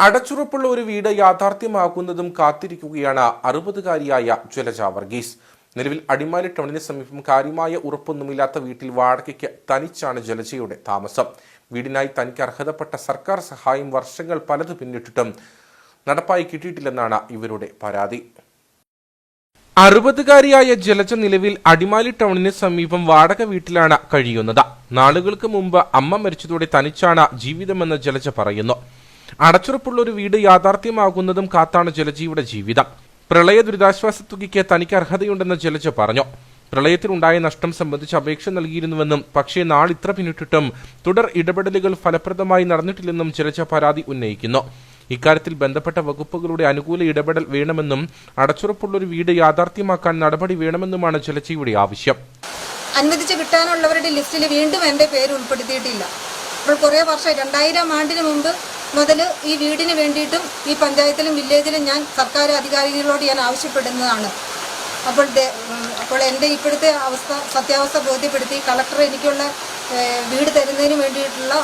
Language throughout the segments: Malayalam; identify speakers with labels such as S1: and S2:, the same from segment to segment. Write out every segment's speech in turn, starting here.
S1: അടച്ചുറപ്പുള്ള ഒരു വീട് യാഥാർത്ഥ്യമാക്കുന്നതും കാത്തിരിക്കുകയാണ് അറുപതുകാരിയായ ജലജ വർഗീസ്. നിലവിൽ അടിമാലി ടൗണിന് സമീപം കാര്യമായ ഉറപ്പൊന്നുമില്ലാത്ത വീട്ടിൽ വാടകയ്ക്ക് തനിച്ചാണ് ജലജയുടെ താമസം. വീടിനായി തനിക്ക് അർഹതപ്പെട്ട സർക്കാർ സഹായം വർഷങ്ങൾ പലത് പിന്നിട്ടിട്ടും നടപ്പായി കിട്ടിയിട്ടില്ലെന്നാണ് ഇവരുടെ പരാതി. അറുപതുകാരിയായ ജലജ നിലവിൽ അടിമാലി ടൗണിന് സമീപം വാടക വീട്ടിലാണ് കഴിയുന്നത്. നാളുകൾക്ക് മുമ്പ് അമ്മ മരിച്ചതോടെ തനിച്ചാണ് ജീവിതമെന്ന് ജലജ പറയുന്നു. അടച്ചുറപ്പുള്ള ഒരു വീട് യാഥാർത്ഥ്യമാകുന്നതും കാത്താണ് ജലജയുടെ ജീവിതം. പ്രളയ ദുരിതാശ്വാസ തുകയ്ക്ക് തനിക്ക് അർഹതയുണ്ടെന്ന് ജലജ പറഞ്ഞു. പ്രളയത്തിലുണ്ടായ നഷ്ടം സംബന്ധിച്ച് അപേക്ഷ നൽകിയിരുന്നുവെന്നും പക്ഷേ നാളിത്ര പിന്നിട്ടിട്ടും തുടർ ഇടപെടലുകൾ ഫലപ്രദമായി നടന്നിട്ടില്ലെന്നും ജലജ പരാതി ഉന്നയിക്കുന്നു. ഇക്കാര്യത്തിൽ ബന്ധപ്പെട്ട വകുപ്പുകളുടെ അനുകൂല ഇടപെടൽ വേണമെന്നും അടച്ചുറപ്പുള്ള ഒരു വീട് യാഥാർത്ഥ്യമാക്കാൻ നടപടി വേണമെന്നുമാണ് ജലജയുടെ ആവശ്യം.
S2: അനുവദിച്ച് കിട്ടാനുള്ളവരുടെ ലിസ്റ്റിൽ വീണ്ടും എന്റെ പേര് ഉൾപ്പെടുത്തിയിട്ടില്ല. അപ്പോൾ കുറേ വർഷം രണ്ടായിരം ആണ്ടിന് മുമ്പ് മുതൽ ഈ വീടിന് വേണ്ടിയിട്ടും ഈ പഞ്ചായത്തിലും വില്ലേജിലും ഞാൻ സർക്കാർ അധികാരികളോട് ഞാൻ ആവശ്യപ്പെടുന്നതാണ്. അപ്പോൾ അപ്പോൾ എന്റെ ഇപ്പോഴത്തെ അവസ്ഥ സത്യാവസ്ഥ ബോധ്യപ്പെടുത്തി കളക്ടർ എനിക്കുള്ള വീട് തരുന്നതിന് വേണ്ടിയിട്ടുള്ള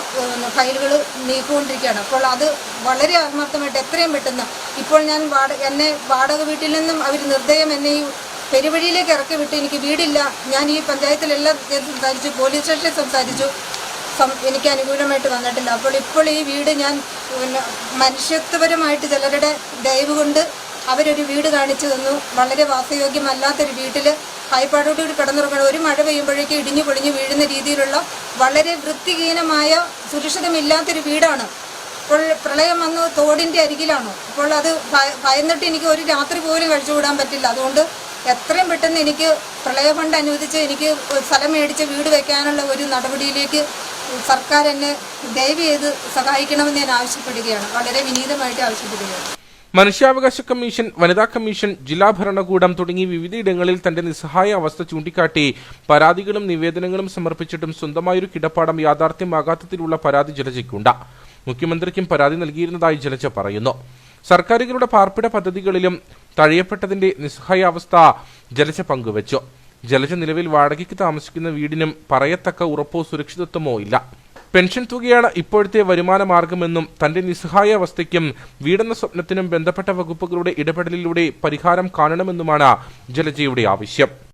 S2: ഫയലുകൾ നീക്കിക്കൊണ്ടിരിക്കുകയാണ്. അപ്പോൾ അത് വളരെ ആത്മാർത്ഥമായിട്ട് എത്രയും പെട്ടെന്ന് ഇപ്പോൾ ഞാൻ വാട എന്നെ വാടക വീട്ടിൽ നിന്നും അവർ നിർദ്ദയം എന്നെ ഈ പെരുവഴിയിലേക്ക് ഇറക്കി വിട്ട് എനിക്ക് വീടില്ല. ഞാൻ ഈ പഞ്ചായത്തിലെല്ലാം സംസാരിച്ചു പോലീസ് സ്റ്റേഷനിൽ സംസാരിച്ചു. എനിക്ക് അനുകൂലമായിട്ട് വന്നിട്ടില്ല. അപ്പോൾ ഇപ്പോൾ ഈ വീട് ഞാൻ പിന്നെ മനുഷ്യത്വപരമായിട്ട് ചിലരുടെ ദയവ് കൊണ്ട് അവരൊരു വീട് കാണിച്ചു തന്നു. വളരെ വാസയോഗ്യമല്ലാത്തൊരു വീട്ടിൽ ഹൈപ്പാടോട്ട് കിടന്നുറങ്ങണം. ഒരു മഴ പെയ്യുമ്പോഴേക്കും ഇടിഞ്ഞു പൊളിഞ്ഞു വീഴുന്ന രീതിയിലുള്ള വളരെ വൃത്തിഹീനമായ സുരക്ഷിതമില്ലാത്തൊരു വീടാണ്. ഇപ്പോൾ പ്രളയം വന്ന് തോടിന്റെ അരികിലാണോ. അപ്പോൾ അത് ഭയ- ഭയന്നിട്ട് എനിക്ക് ഒരു രാത്രി പോലും കഴിച്ചുകൂടാൻ പറ്റില്ല. അതുകൊണ്ട് എത്രയും പെട്ടെന്ന് എനിക്ക് പ്രളയ ഫണ്ട് അനുവദിച്ച് എനിക്ക് സ്ഥലം മേടിച്ച് വീട് വെക്കാനുള്ള ഒരു നടപടിയിലേക്ക് സർക്കാർ എന്നെ ദയവ് ചെയ്ത് സഹായിക്കണമെന്ന് ഞാൻ ആവശ്യപ്പെടുകയാണ്. വളരെ വിനീതമായിട്ട് ആവശ്യപ്പെടുകയാണ്.
S1: മനുഷ്യാവകാശ കമ്മീഷൻ വനിതാ കമ്മീഷൻ ജില്ലാ ഭരണകൂടം തുടങ്ങി വിവിധയിടങ്ങളിൽ തന്റെ നിസ്സഹായ അവസ്ഥ ചൂണ്ടിക്കാട്ടി പരാതികളും നിവേദനങ്ങളും സമർപ്പിച്ചിട്ടും സ്വന്തമായൊരു കിടപ്പാടം യാഥാർത്ഥ്യമാകാത്തതിലുള്ള പരാതി ജലജയ്ക്കുണ്ട്. മുഖ്യമന്ത്രിക്കും പരാതി നൽകിയിരുന്നതായി ജലജ പറയുന്നു. സർക്കാരുകളുടെ പാർപ്പിട പദ്ധതികളിലും തഴയപ്പെട്ടതിന്റെ നിസ്സഹായാവസ്ഥ ജലജ പങ്കുവച്ചു. ജലജ നിലവിൽ വാടകയ്ക്ക് താമസിക്കുന്ന വീടിനും പറയത്തക്ക ഉറപ്പോ സുരക്ഷിതത്വമോ ഇല്ല. പെൻഷൻ തുകയാണ് ഇപ്പോഴത്തെ വരുമാന മാർഗമെന്നും തന്റെ നിസ്സഹായ അവസ്ഥയ്ക്കും വീടെന്ന സ്വപ്നത്തിനും ബന്ധപ്പെട്ട വകുപ്പുകളുടെ ഇടപെടലിലൂടെ പരിഹാരം കാണണമെന്നുമാണ് ജലജയുടെ ആവശ്യം.